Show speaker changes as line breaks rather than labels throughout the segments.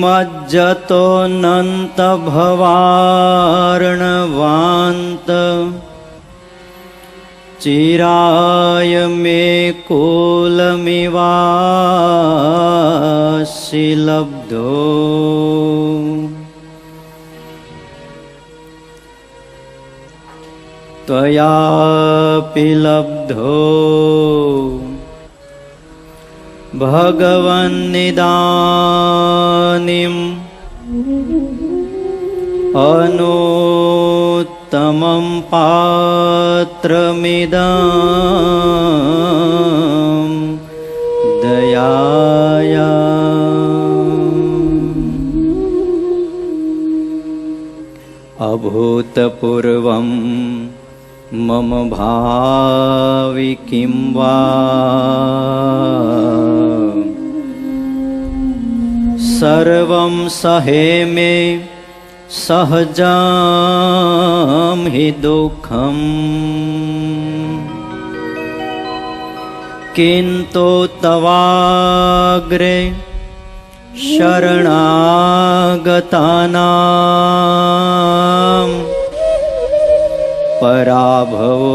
निमज्जतो नन्तभवार्णवान्त चिराय मे कुलमिवासि लब्धो त्वयापि लब्धो भगवन्निदानीम् अनुत्तमं पात्रमिदं दयाया। अभूतपूर्वं मम भावि किं वा? सर्वं सहे मे सहजां हि दुःखम् किन्तु तवाग्रे शरणागतानाम् पराभवो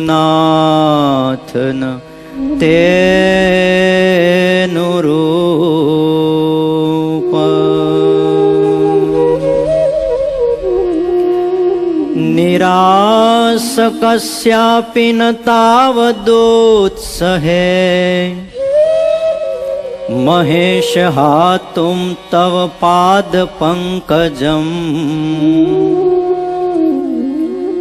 नाथ न तेनुरूप। निरास कस्यापि न तावदोत्सहे। महेश हातुं तव पादपङ्कजम्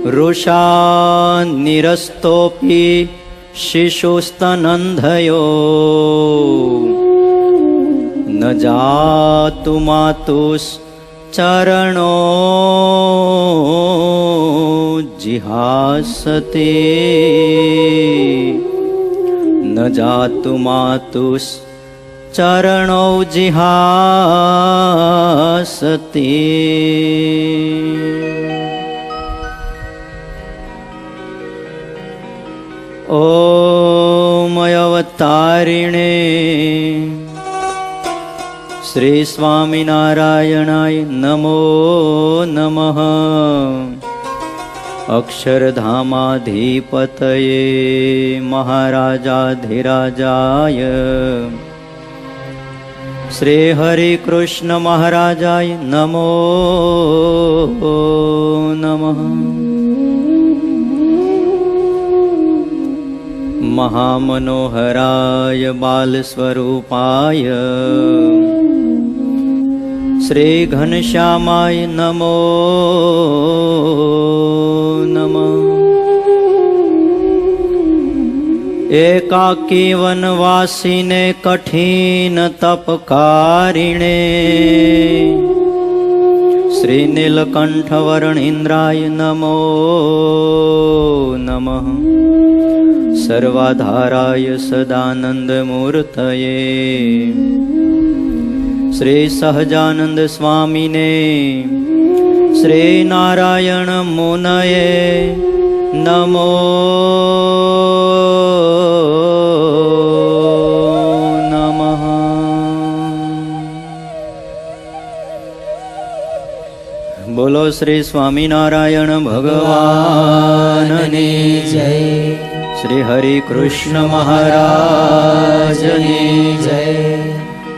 रुषा निरस्तोऽपि शिशुस्तनन्धयो। न जातु मातुश्चरणो जिहासते। न जातु मातुश्चरणौ जिहासते ॐ श्रीस्वामिनारायणाय नमो नमः अक्षरधामाधिपतये महाराजाधिराजाय श्रीहरिकृष्णमहाराजाय नमो नमः महामनोहराय बालस्वरूपाय। श्रीघनश्यामाय नमो नमः। एकाकी वनवासिने कठिनतपकारिणे। श्रीनीलकण्ठवर्णीन्द्राय नमो नमः। સર્વાધારાય સદાનંદમૂર્તયે શ્રી સહજાનંદ સ્વામીને શ્રી નારાયણ મુનયે નમો બોલો શ્રી સ્વામિનારાયણ ભગવાનની
જય
શ્રી હરિ કૃષ્ણ મહારાજની
જય.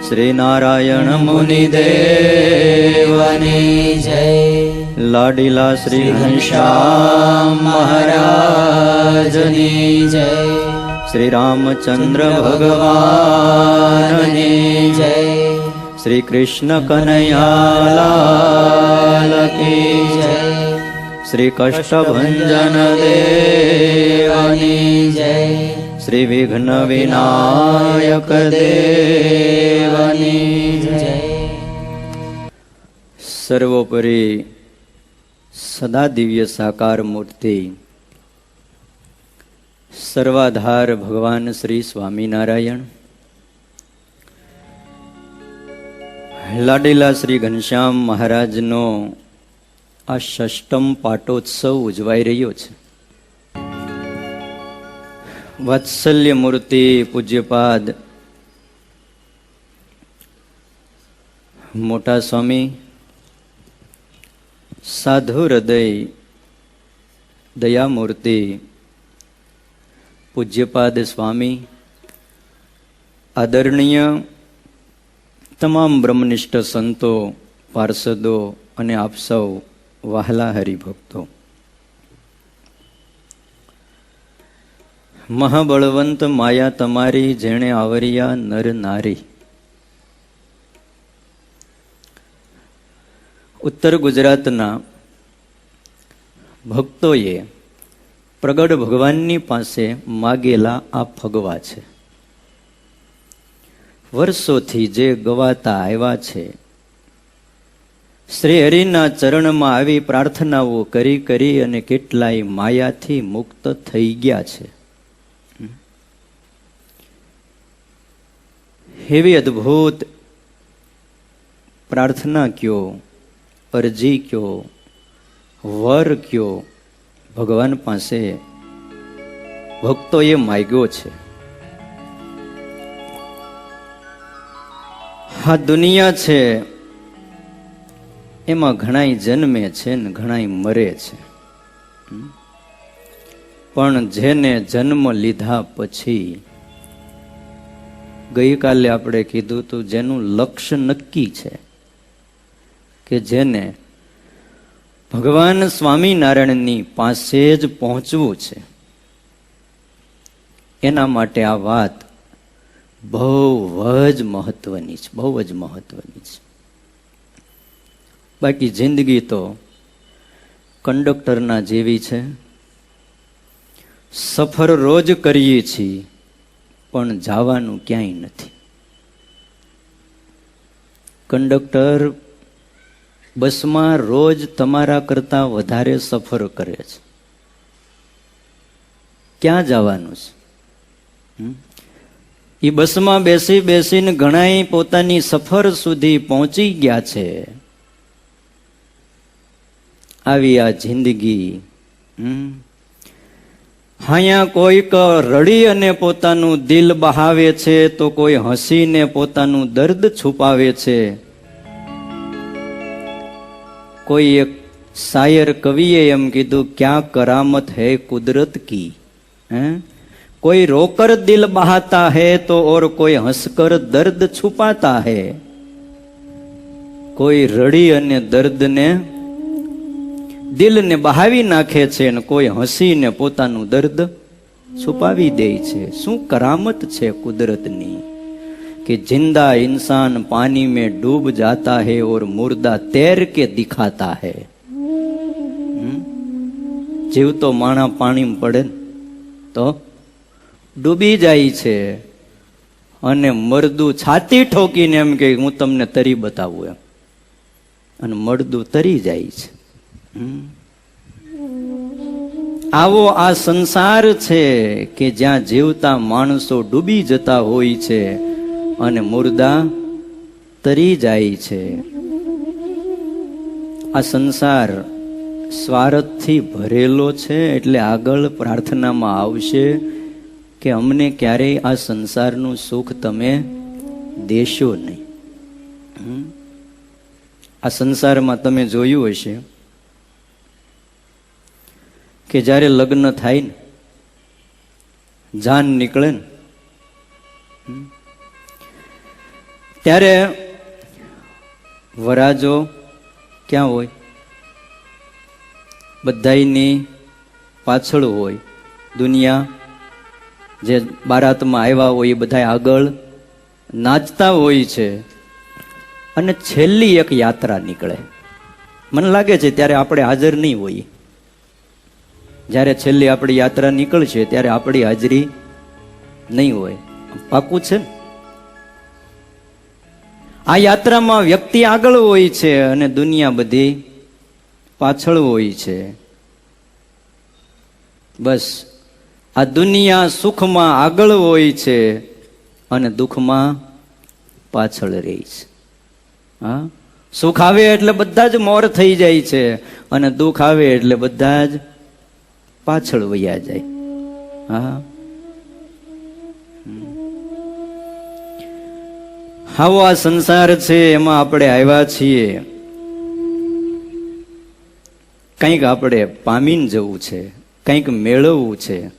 શ્રી નારાયણ મુનિ
દેવની જય.
લાડીલા શ્રી ઘનશ્યામ
શ્યામ મહારાજની જય.
શ્રી રામચંદ્ર ભગવાનની
જય.
શ્રી કૃષ્ણ કનૈયાલાલ કી
જય.
શ્રી વિઘ્ન વિનાયક દેવની
જય.
સર્વોપરી સદા દિવ્ય સાકાર મૂર્તિ. સર્વાધાર ભગવાન શ્રી સ્વામિનારાયણ. લાડેલા શ્રી ઘનશ્યામ મહારાજનો આ ષષ્ટમ પાટોત્સવ ઉજવાઈ રહ્યો છે. વાત્સલ્ય મૂર્તિ, પૂજ્યપાદ, મોટા સ્વામી, સાધુ હૃદય, દયામૂર્તિ, પૂજ્યપાદ સ્વામી, આદરણીય તમામ બ્રહ્મનિષ્ઠ સંતો, પાર્ષદો અને આપ સૌ વહાલા હરિભક્તો મહાબળવંત માયા તમારી જેણે આવરિયા નર નારી. ઉત્તર ગુજરાતના ભક્તોએ પ્રગટ ભગવાનની પાસે માગેલા આ ફગવા છે. વર્ષોથી જે ગવાતા આવ્યા છે શ્રી હરિના ચરણમાં આવી પ્રાર્થનાઓ કરી કરી અને કેટલાય માયાથી મુક્ત થઈ ગયા છે. એવી અદ્ભુત પ્રાર્થના કયો, અરજી કયો, વર કયો, ભગવાન પાસે ભક્તોએ માગ્યો છે. આ દુનિયા છે એમાં ઘણાય જન્મે છે ને ઘણાય મરે છે. પણ જેને જન્મ લીધા પછી ગઈકાલે આપણે કીધું હતું જેનું લક્ષ્ય નક્કી છે કે જેને ભગવાન સ્વામિનારાયણની પાસે જ પહોંચવું છે. એના માટે આ વાત બહુ જ મહત્વની છે, બહુ જ મહત્વની છે. બાકી જિંદગી તો કંડક્ટરના જેવી છે. સફર રોજ કરીએ છીએ, પણ જવાનું ક્યાંય નથી. કંડક્ટર બસમાં રોજ તમારા કરતા વધારે સફર કરે છે. ક્યાં જવાનું છે? એ બસમાં બેસી બેસીને ઘણાય પોતાની સફર સુધી પહોંચી ગયા છે. આવી આ જિંદગી. અહીંયા કોઈક રડી અને પોતાનું દિલ બહાવે છે તો કોઈ હસીને પોતાનું દર્દ છુપાવે છે. કોઈ એક શાયર કવિએ એમ કીધું ક્યાં કરામત હૈ કુદરત કી? હે? કોઈ રોકર દિલ બહાતા હે તો ઓર કોઈ હસકર દર્દ છુપાતા હે? કોઈ રડી અને દર્દને દિલને બહાવી નાખે છે અને કોઈ હસીને પોતાનું દર્દ છુપાવી દે છે. શું કરામત છે કુદરતની? કે જિંદા ઇન્સાન પાણી મેં ડૂબ જાતા હે ઓર મુર્દા તેર કે દિખાતા હે. જીવતો માણા પાણીમાં પડે તો ડૂબી જાય છે અને મરદું છાતી ઠોકીને એમ કે હું તમને તરી બતાવું એમ. અને મરદું તરી જાય છે. આવો આ સંસાર છે કે જ્યાં જીવતા માણસો ડૂબી જતા હોય છે અને મુર્દા તરી જાય છે આ સંસાર સ્વાર્થથી ભરેલો છે એટલે આગળ પ્રાર્થનામાં આવશે કે અમને ક્યારેય આ સંસારનું સુખ તમે દેશો નહીં? આ સંસારમાં તમે જોયું હશે કે જ્યારે લગ્ન થાય ને, જાન નીકળે ને ત્યારે વરાજો ક્યાં હોય? બધાયની પાછળ હોય. દુનિયા જે બારાતમાં આવ્યા હોય એ બધા આગળ નાચતા હોય છે. અને છેલ્લી એક યાત્રા નીકળે. મને લાગે છે ત્યારે આપણે હાજર નહીં હોઈએ. જ્યારે છેલ્લી આપણી યાત્રા નીકળશે ત્યારે આપણી હાજરી નહીં હોય. પાકું છે આ યાત્રામાં વ્યક્તિ આગળ હોય છે અને દુનિયા બધી પાછળ હોય છે. બસ, આ દુનિયા સુખમાં આગળ હોય છે અને દુઃખમાં પાછળ રહી છે. હા? સુખ આવે એટલે બધા જ મોર થઈ જાય છે અને દુઃખ આવે એટલે બધા જ પાછળ વયા જાય. હા. આવો આ સંસાર છે, એમાં આપણે આવ્યા છીએ. કંઈક આપણે પામીને જવું છે, કંઈક મેળવવું છે?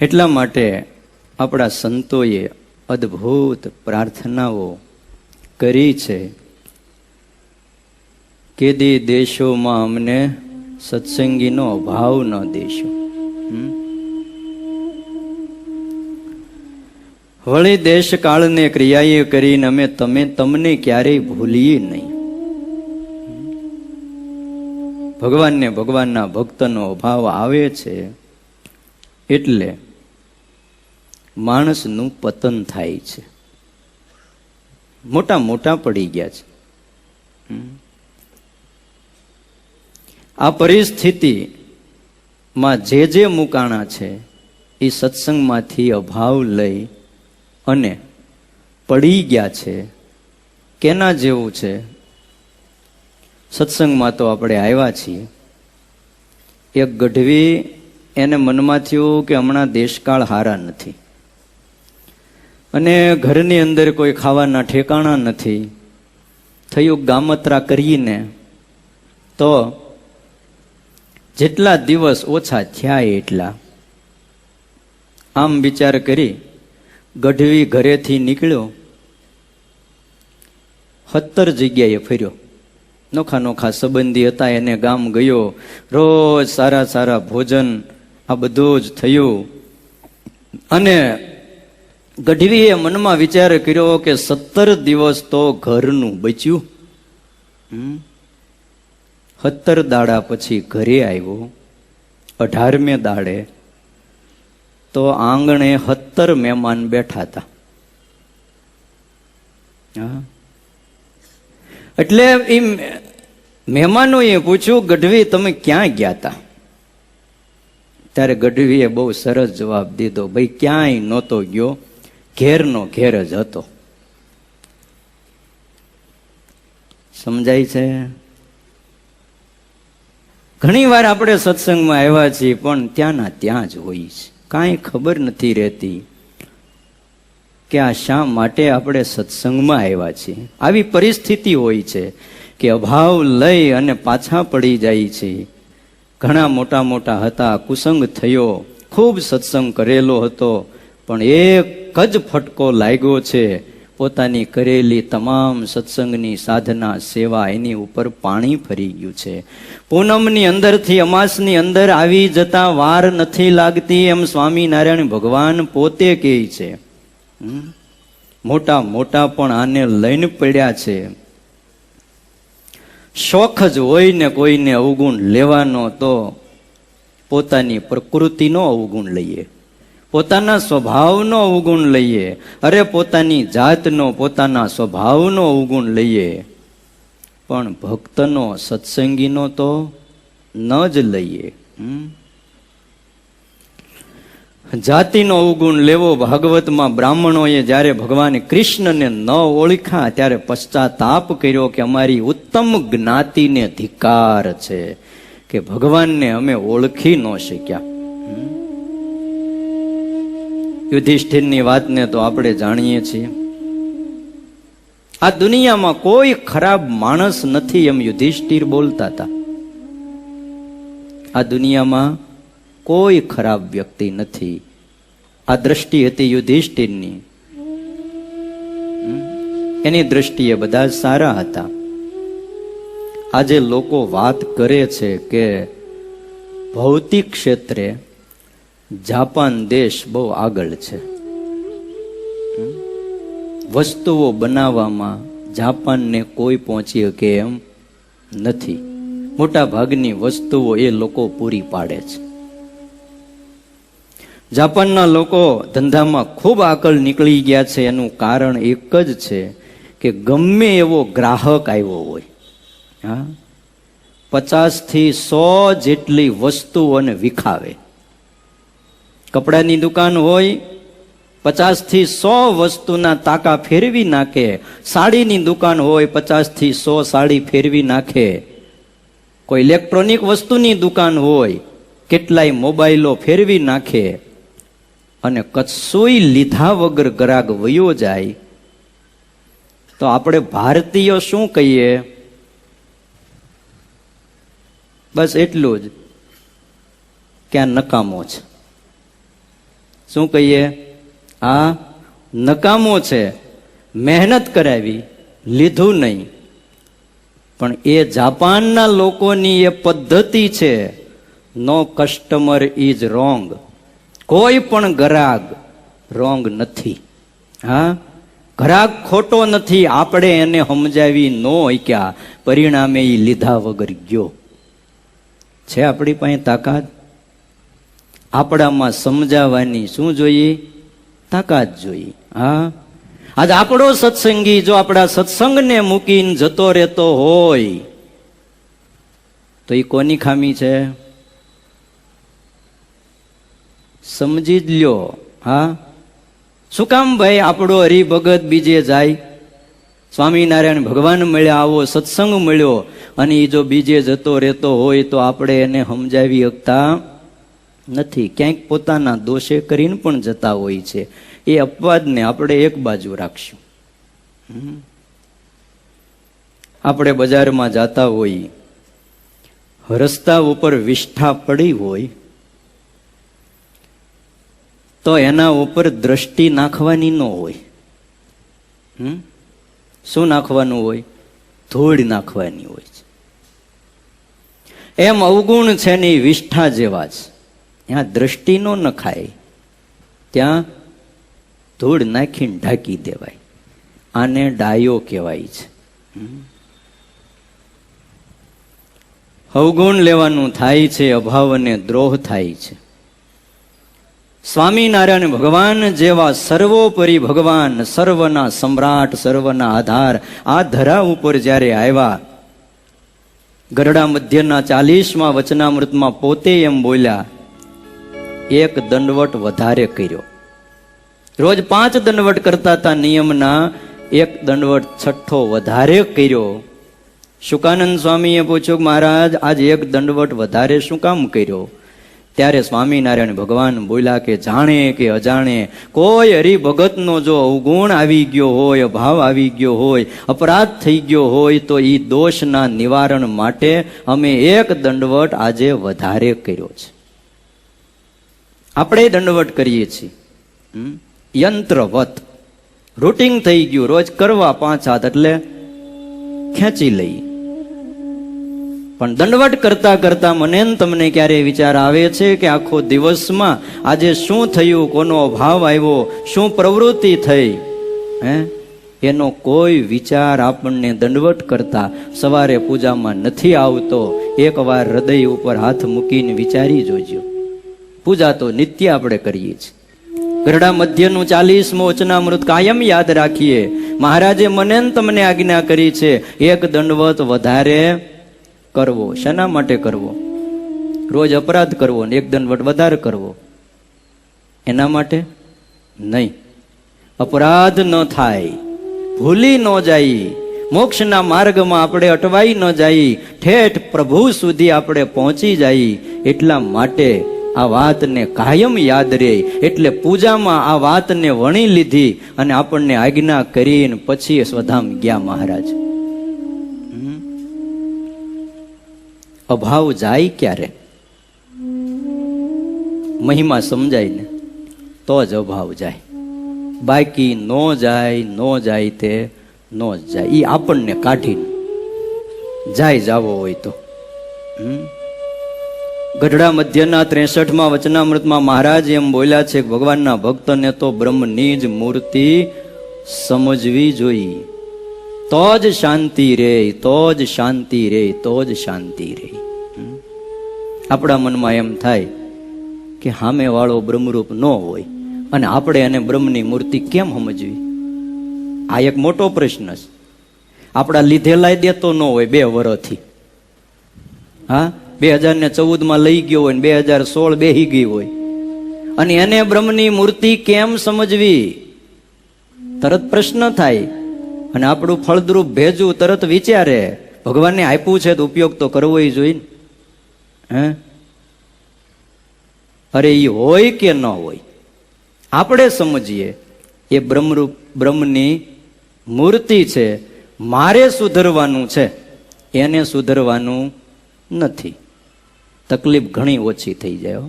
એટલા માટે આપણા સંતોએ અદ્ભુત પ્રાર્થનાઓ કરી છે. કેદી દેશોમાં અમને સત્સંગીનો અભાવ ન દેશો? વળી દેશ કાળને ક્રિયાએ કરીને અમે તમે તમને ક્યારેય ભૂલીએ નહીં ભગવાનને ભગવાનના ભક્તનો અભાવ આવે છે એટલે માણસનું પતન થાય છે મોટા મોટા પડી ગયા છે. આ પરિસ્થિતિમાં જે જે મુકાણા છે, એ સત્સંગમાંથી અભાવ લઈ અને પડી ગયા છે, કેના જેવું છે? સત્સંગમાં તો આપણે આવ્યા છીએ. એક ગઢવી એને મનમાં થયું કે હમણાં દેશકાળ હારા નથી. અને ઘરની અંદર કોઈ ખાવાના ઠેકાણા નથી. થયું ગામત્રા કરીને તો જેટલા દિવસ ઓછા થયા એટલા. આમ વિચાર કરી ગઢવી ઘરેથી નીકળ્યો. સત્તર જગ્યાએ ફર્યો. નોખા નોખા સંબંધી હતા, એને ગામ ગયો. રોજ સારા સારા ભોજન, આ બધું જ થયું. અને ગઢવીએ મનમાં વિચાર કર્યો કે સત્તર દિવસ તો ઘરનું બચ્યું. હમ? સત્તર દાડા પછી ઘરે આવ્યો, અઢારમે દાડે, તો આંગણે સત્તર મહેમાન બેઠા હતા. એટલે એ મહેમાનોએ પૂછ્યું, ગઢવી, તમે ક્યાં ગયા હતા ત્યારે ગઢવીએ બહુ સરસ જવાબ દીધો, ભાઈ ક્યાંય નહોતો ગયો, ઘેરનો ઘેર જ હતો. સમજાય છે? ઘણી વાર આપણે સત્સંગમાં આવ્યા છીએ, પણ ત્યાંના ત્યાં જ હોઈએ છીએ કાંઈ ખબર નથી રહેતી કે આ શા માટે આપણે સત્સંગમાં આવ્યા છીએ. આવી પરિસ્થિતિ હોય છે કે અભાવ લઈ અને પાછા પડી જાય છે. ઘણા મોટા મોટા હતા, કુસંગ થયો, ખૂબ સત્સંગ કરેલો હતો, પણ એક જ ફટકો લાગ્યો છે પોતાની કરેલી તમામ સત્સંગની સાધના, સેવા એની ઉપર પાણી ફરી ગયું છે. પૂનમની અંદરથી અમાસની અંદર આવી જતા વાર નથી લાગતી એમ સ્વામિનારાયણ ભગવાન પોતે કહે છે? મોટા મોટા પણ આને લઈને પડ્યા છે. શોખ જ હોય ને કોઈને અવગુણ લેવાનો તો પોતાની પ્રકૃતિનો અવગુણ લઈએ. પોતાના સ્વભાવનો અવગુણ લઈએ. અરે પોતાની જાતનો, પોતાના સ્વભાવનો અવગુણ લઈએ. પણ ભક્તનો, સત્સંગીનો તો ન જ લઈએ? જાતિનો અવગુણ લેવો ભાગવતમાં બ્રાહ્મણોએ જ્યારે ભગવાન કૃષ્ણને ન ઓળખા ત્યારે પશ્ચાતાપ કર્યો કે અમારી ઉત્તમ જ્ઞાતિને ધિકાર છે કે ભગવાનને અમે ઓળખી ન શક્યા. યુધિષ્ઠિરની વાતને તો આપણે જાણીએ છીએ. આ દુનિયામાં કોઈ ખરાબ માણસ નથી એમ યુધિષ્ઠિર બોલતા હતા. આ દુનિયામાં કોઈ ખરાબ વ્યક્તિ નથી. આ દ્રષ્ટિ હતી યુધિષ્ઠિરની. એની દ્રષ્ટિએ બધા સારા હતા. આજે લોકો વાત કરે છે કે ભૌતિક ક્ષેત્રે જાપાન દેશ બહુ આગળ છે. વસ્તુઓ બનાવવામાં જાપાનને કોઈ પહોંચી શકે એમ નથી. મોટા ભાગની વસ્તુઓ એ લોકો પૂરી પાડે છે. જાપાનના લોકો ધંધામાં ખૂબ આગળ નીકળી ગયા છે. એનું કારણ એક જ છે કે ગમે એવો ગ્રાહક આવ્યો હોય, હા પચાસથી સો જેટલી વસ્તુઓને વિખાવે. કપડાની દુકાન હોય, પચાસથી સો વસ્તુના તાકા ફેરવી નાખે. સાડીની દુકાન હોય, પચાસથી સો સાડી ફેરવી નાખે. કોઈ ઇલેક્ટ્રોનિક વસ્તુની દુકાન હોય, કેટલાય મોબાઈલો ફેરવી નાખે. અને કચ્છોય લીધા વગર ગરાગ વયો જાય. તો આપણે ભારતીયો શું કહીએ? બસ એટલું જ. કે આ નકામો છે. શું કહીએ? આ નકામો છે. મહેનત કરાવી, લીધું નહીં. પણ એ જાપાનના લોકોની એ પદ્ધતિ છે નો કસ્ટમર ઇઝ રોંગ કોઈ પણ ગ્રાહક રોંગ નથી. હા? ગ્રાહક ખોટો નથી, આપણે એને સમજાવી ન ક્યાં પરિણામે એ લીધા વગર ગયો. છે આપણી પાસે તાકાત? આપણામાં સમજાવવાની શું જોઈએ? તાકાત જોઈએ. હા? આજ આપણો સત્સંગી જો આપણા સત્સંગને મૂકીને જતો રહેતો હોય, તો એ કોની ખામી છે? સમજી જ લ્યો. હા? શું કામ ભાઈ આપણો હરિભગત બીજે જાય? સ્વામિનારાયણ ભગવાન મળ્યા, આવો સત્સંગ મળ્યો, અને એ જો બીજે જતો રહેતો હોય તો આપણે એને સમજાવી શકતા? નથી. ક્યાંક પોતાના દોષે કરીને પણ જતા હોય છે. એ અપવાદને આપણે એક બાજુ રાખશું. આપણે બજારમાં જતા હોઈ રસ્તા ઉપર વિષ્ઠા પડી હોય, તો એના ઉપર દ્રષ્ટિ નાખવાની ન હોય? શું નાખવાનું હોય? ધૂળ નાખવાની હોય છે. એમ અવગુણ છે ને વિષ્ઠા જેવા છે ત્યાં દ્રષ્ટિ ન નખાય ત્યાં ધૂળ નાખીને ઢાંકી દેવાય. આને ડાયો કહેવાય છે? અવગુણ લેવાનું થાય છે, અભાવ અને દ્રોહ થાય છે. સ્વામિનારાયણ ભગવાન જેવા સર્વોપરી ભગવાન, સર્વના સમ્રાટ, સર્વના આધાર, આ ધરા ઉપર જ્યારે આવ્યા, ગરડા મધ્યના ચાલીસમાં વચનામૃતમાં પોતે એમ બોલ્યા એક દંડવટ વધારે કર્યો. રોજ પાંચ દંડવટ કરતા હતા નિયમના એક દંડવટ છઠ્ઠો વધારે કર્યો. શુકાનંદ સ્વામીએ પૂછ્યું, મહારાજ, આજ એક દંડવટ વધારે શું કામ કર્યો? ત્યારે સ્વામિનારાયણ ભગવાન બોલ્યા કે, જાણે કે અજાણે, કોઈ હરિભગતનો જો અવગુણ આવી ગયો હોય અભાવ આવી ગયો હોય, અપરાધ થઈ ગયો હોય, તો એ દોષના નિવારણ માટે અમે એક દંડવટ આજે વધારે કર્યો છે. આપણે દંડવટ કરીએ છીએ? યંત્રવત. રૂટિંગ થઈ ગયું, રોજ કરવા પાંચ હાથ એટલે ખેંચી લઈ પણ દંડવટ કરતા કરતા મને તમને ક્યારે વિચાર આવે છે કે આખો દિવસમાં આજે શું થયું, કોનો અભાવ આવ્યો, શું પ્રવૃત્તિ થઈ? હે? એનો કોઈ વિચાર આપણને દંડવટ કરતા સવારે પૂજામાં નથી આવતો. એકવાર હૃદય ઉપર હાથ મૂકીને વિચારી જોજો. પૂજા તો નિત્ય આપણે કરીએ છીએ. ગરડા મધ્યનું ચાલીસમો વચનામૃત કાયમ યાદ રાખીએ. મહારાજે મને તમને આજ્ઞા કરી છે, એક દંડવત વધારે કરવો. શેના માટે કરવો? રોજ અપરાધ કરવો ને એક દંડવટ વધારે કરવો. એના માટે? નહીં. અપરાધ ન થાય. ભૂલી ન જાય. મોક્ષના માર્ગમાં આપણે અટવાઈ ન જાય. ઠેઠ પ્રભુ સુધી આપણે પહોંચી જાય. એટલા માટે આ વાતને કાયમ યાદ રહે. એટલે પૂજામાં આ વાતને વણી લીધી અને આપણને આજ્ઞા કરીને પછી સ્વધામ ગયા મહારાજ? અભાવ જાય ક્યારે? મહિમા સમજાય ને? તો જ અભાવ જાય. બાકી નો જાય નો જાય તે નો જાય. એ આપણને કાઢીને જાય જાવો હોય તો. હમ? ગઢડા મધ્યના ત્રેસઠમાં વચનામૃતમાં મહારાજ એમ બોલ્યા છે ભગવાનના ભક્તને તો બ્રહ્મની જ મૂર્તિ સમજવી જોઈએ. તો જ શાંતિ રે, તો જ શાંતિ રે, તો જ શાંતિ રે. આપણા મનમાં એમ થાય કે સામેવાળો બ્રહ્મરૂપ ન હોય અને આપણે એને બ્રહ્મની મૂર્તિ કેમ સમજવી? આ એક મોટો પ્રશ્ન છે. આપણા લીધેલાય દેતો ન હોય બે વર્ષથી હા? બે હજાર ને ચૌદમાં લઈ ગયો હોય ને બે હજાર સોળ બેહી ગઈ હોય. અને એને બ્રહ્મની મૂર્તિ કેમ સમજવી? તરત પ્રશ્ન થાય. અને આપણું ફળદ્રુપ ભેજું તરત વિચારે. ભગવાનને આપ્યું છે તો ઉપયોગ તો કરવો જોઈએ હે? અરે એ હોય કે ન હોય? આપણે સમજીએ. એ બ્રહ્મરૂપ, બ્રહ્મની મૂર્તિ છે. મારે સુધરવાનું છે. એને સુધરવાનું નથી. તકલીફ ઘણી ઓછી થઈ જાય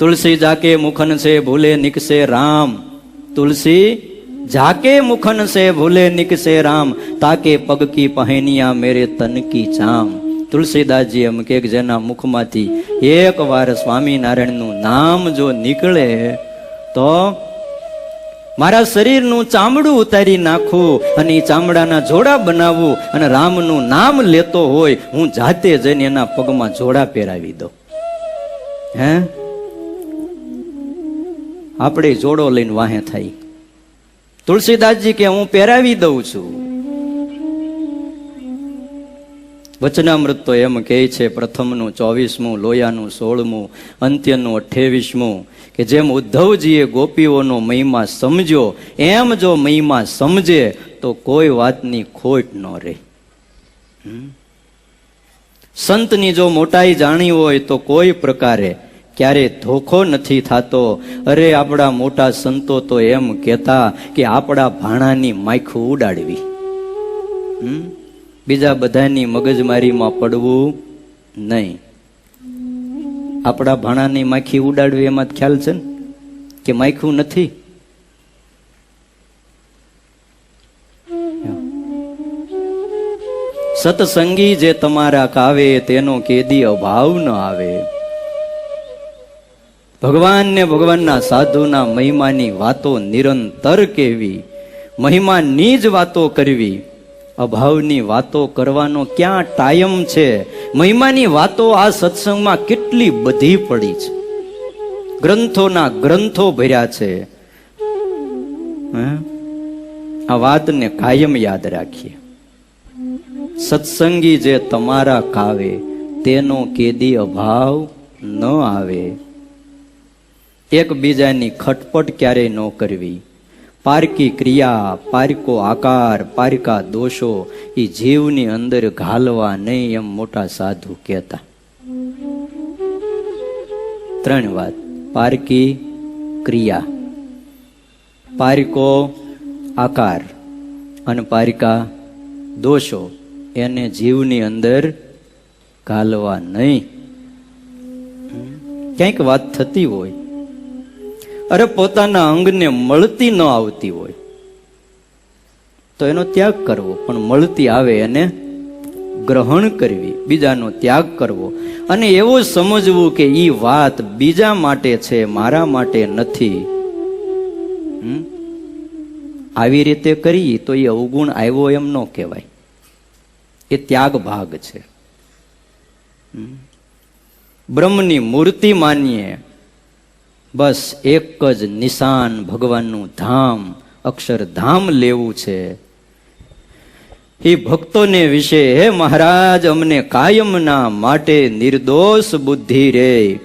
તુલસી જાકે મુખન છે ભૂલે નીકશે રામ. તુલસી જાકે મુખન છે ભૂલે નીકશે રામ. તાકે પગકી પહેનિયા મેરે તનકી જામ તુલસીદાસજી એમ કે જેના મુખમાંથી એક વાર સ્વામિનારાયણનું નામ જો નીકળે, તો મારા શરીરનું ચામડું ઉતારી નાખું અને એ ચામડાના જોડા બનાવવું અને રામનું નામ લેતો હોય, હું જાતે જઈને એના પગમાં જોડા પહેરાવી દઉં. હે? આપણે જોડો લઈને વાહે થાય. તુલસીદાસજી કે, હું પહેરાવી દઉં છું. વચનામૃત તો એમ કહે છે, પ્રથમનું, ચોવીસમું, લોયાનું, સોળમું, અંત્યનું, અઠ્ઠેવીસમું, કે જેમ ઉદ્ધવજીએ ગોપીઓનો મહિમા સમજ્યો, એમ જો મહિમા સમજે, તો કોઈ વાતની ખોટ ન રહે? સંતની જો મોટાઈ જાણી હોય, તો કોઈ પ્રકારે ક્યારે ધોખો નથી થતો અરે, આપણા મોટા સંતો તો એમ કહેતા કે આપણા ભાણાની માખું ઉડાડવી હમ? બીજા બધાની મગજમારીમાં પડવું નહીં. આપણા ભાણાની માખી ઉડાડવી એમાં ખ્યાલ છે ને? કે માખું નથી? સત્સંગી જે તમારા કાવે તેનો કેદી અભાવ ન આવે. ભગવાન ને ભગવાનના સાધુના મહિમાની વાતો નિરંતર કહેવી મહિમાની જ વાતો કરવી. અભાવની વાતો કરવાનો ક્યાં ટાઈમ છે? મહિમાની વાતો આ સત્સંગમાં કેટલી બધી પડી છે. ગ્રંથોના ગ્રંથો ભર્યા છે? આ વાતને કાયમ યાદ રાખીએ. સત્સંગી જે તમારા કાવે તેનો કેદી અભાવ ન આવે. એકબીજાની ખટપટ ક્યારેય ન કરવી. પારકી ક્રિયા, પારકો આકાર, પારકા દોષો એ જીવની અંદર ઘાલવા નહીં એમ મોટા સાધુ કહેતા. ત્રણ વાત. પારકી ક્રિયા. પારકો આકાર અને પારિકા દોષો એને જીવની અંદર ઘાલવા નહીં. ક્યાંક વાત થતી હોય અરે પોતાના અંગને મળતી ન આવતી હોય. તો એનો ત્યાગ કરવો, પણ મળતી આવે એને ગ્રહણ કરવી, બીજાનો ત્યાગ કરવો. અને એવું સમજવું કે એ વાત બીજા માટે છે, મારા માટે નથી? આવી રીતે કરી તો એ અવગુણ આવ્યો એમ ન કહેવાય. એ ત્યાગ ભાગ છે. હમ? બ્રહ્મની મૂર્તિ માનીએ. બસ એક જ નિશાન ભગવાનનું ધામ, અક્ષરધામ લેવું છે. એ ભક્તોને વિશે, હે મહારાજ, અમને કાયમના માટે નિર્દોષ બુદ્ધિ રે.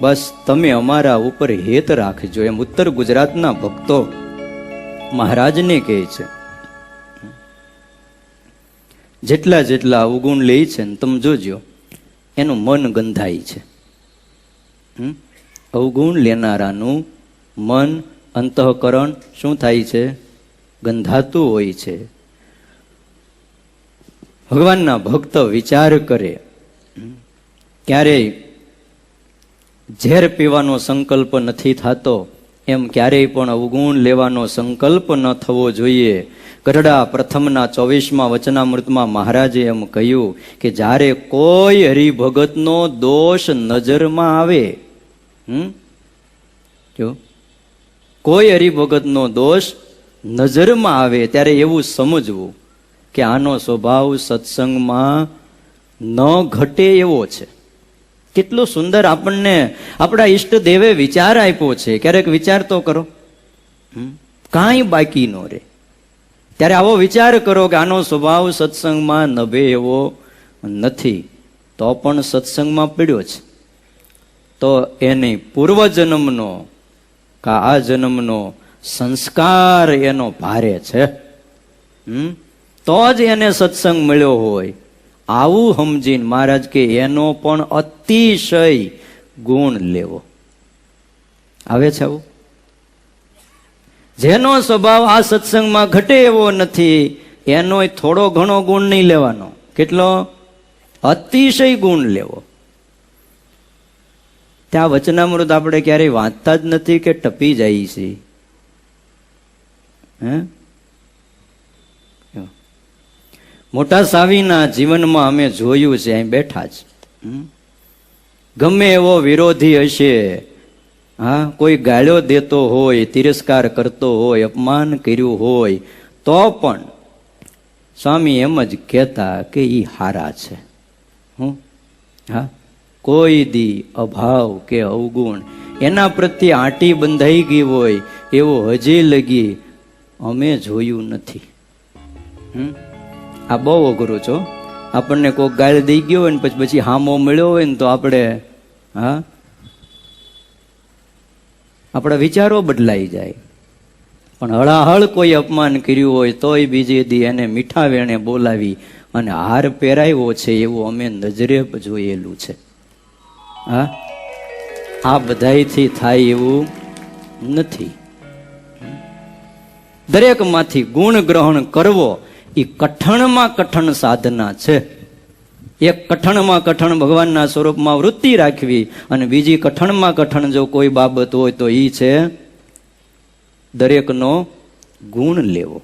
બસ તમે અમારા ઉપર હેત રાખજો, એમ ઉત્તર ગુજરાતના ભક્તો મહારાજને કહે છે. જેટલા જેટલા અવગુણ લે છે ને, તમે જોજો, એનું મન ગંધાય છે. હમ? અવગુણ લેનારાનું મન અંતઃકરણ શું થાય છે? ગંધાતું હોય છે. ભગવાનના ભક્ત વિચાર કરે. ક્યારેય ઝેર પીવાનો સંકલ્પ નથી થતો. એમ ક્યારેય પણ અવગુણ લેવાનો સંકલ્પ ન થવો જોઈએ. ગઢડા પ્રથમના ચોવીસમાં વચનામૃતમાં મહારાજે એમ કહ્યું કે જ્યારે કોઈ હરિભગતનો દોષ નજરમાં આવે હમ? જો. કોઈ હરિભગતનો દોષ નજરમાં આવે ત્યારે એવું સમજવું કે આનો સ્વભાવ સત્સંગમાં ન ઘટે એવો છે. કેટલું સુંદર આપણને આપણા ઈષ્ટ દેવે વિચાર આપ્યો છે. ક્યારેક વિચાર તો કરો? કાંઈ બાકી ન રહે. ત્યારે આવો વિચાર કરો કે આનો સ્વભાવ સત્સંગમાં નભે એવો નથી. તો પણ સત્સંગમાં પડ્યો છે. તો એની પૂર્વજન્મનો કા આ જન્મનો સંસ્કાર એનો ભારે છે. હમ? તો જ એને સત્સંગ મળ્યો હોય. આવું સમજીને મહારાજ કે એનો પણ અતિશય ગુણ લેવો. આવે છે આવું? જેનો સ્વભાવ આ સત્સંગમાં ઘટે એવો નથી એનો થોડો ઘણો ગુણ નહીં લેવાનો. કેટલો? અતિશય ગુણ લેવો. ત્યાં વચનામૃત આપણે ક્યારેય વાંચતા જ નથી કે ટપી જાય છે. હે? મોટા સાવીના જીવનમાં અમે જોયું છે, અહીં બેઠા જ? ગમે એવો વિરોધી હશે, હા, કોઈ ગાળ્યો દેતો હોય, તિરસ્કાર કરતો હોય, અપમાન કર્યું હોય, તો પણ સ્વામી એમ જ કહેતા કે એ હારા છે. હું હા? કોઈ દી અભાવ કે અવગુણ એના પ્રત્યે આંટી બંધાઈ ગઈ હોય એવો હજી લગી અમે જોયું નથી? આ બહુ અઘરું છો આપણને કોઈક ગાળ દઈ ગયો હોય ને પછી પછી હામો મળ્યો હોય ને તો આપણે, હા? આપણા વિચારો બદલાઈ જાય. પણ હળાહળ કોઈ અપમાન કર્યું હોય તોય બીજે દી એને મીઠા વેણે બોલાવી અને હાર પહેરાવ્યો છે એવું અમે નજરે જોયેલું છે. હા? આ બધાયથી થાય એવું નથી. દરેકમાંથી ગુણ ગ્રહણ કરવો એ કઠણમાં કઠણ સાધના છે. એક કઠણમાં કઠણ ભગવાનના સ્વરૂપમાં વૃત્તિ રાખવી અને બીજી કઠણમાં કઠણ જો કોઈ બાબત હોય તો એ છે દરેકનો ગુણ લેવો.